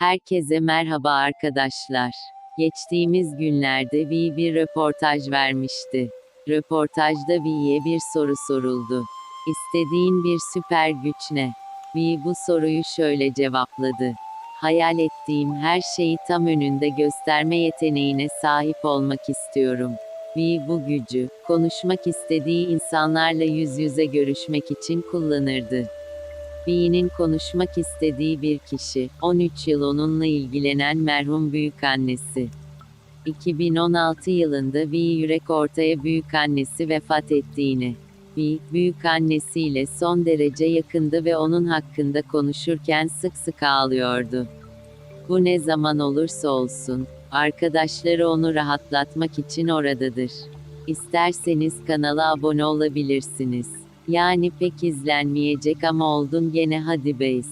Herkese merhaba arkadaşlar. Geçtiğimiz günlerde Vi bir röportaj vermişti. Röportajda Vi'ye bir soru soruldu. İstediğin bir süper güç ne? Vi bu soruyu şöyle cevapladı. Hayal ettiğim her şeyi tam önünde gösterme yeteneğine sahip olmak istiyorum. Vi bu gücü, konuşmak istediği insanlarla yüz yüze görüşmek için kullanırdı. Vi'nin konuşmak istediği bir kişi, 13 yıl onunla ilgilenen merhum büyükannesi. 2016 yılında Vi yürek ortaya büyükannesi vefat ettiğini. Vi, büyükannesiyle son derece yakındı ve onun hakkında konuşurken sık sık ağlıyordu. Bu ne zaman olursa olsun, arkadaşları onu rahatlatmak için oradadır. İsterseniz kanala abone olabilirsiniz. Yani pek izlenmeyecek ama oldun gene hadi beys.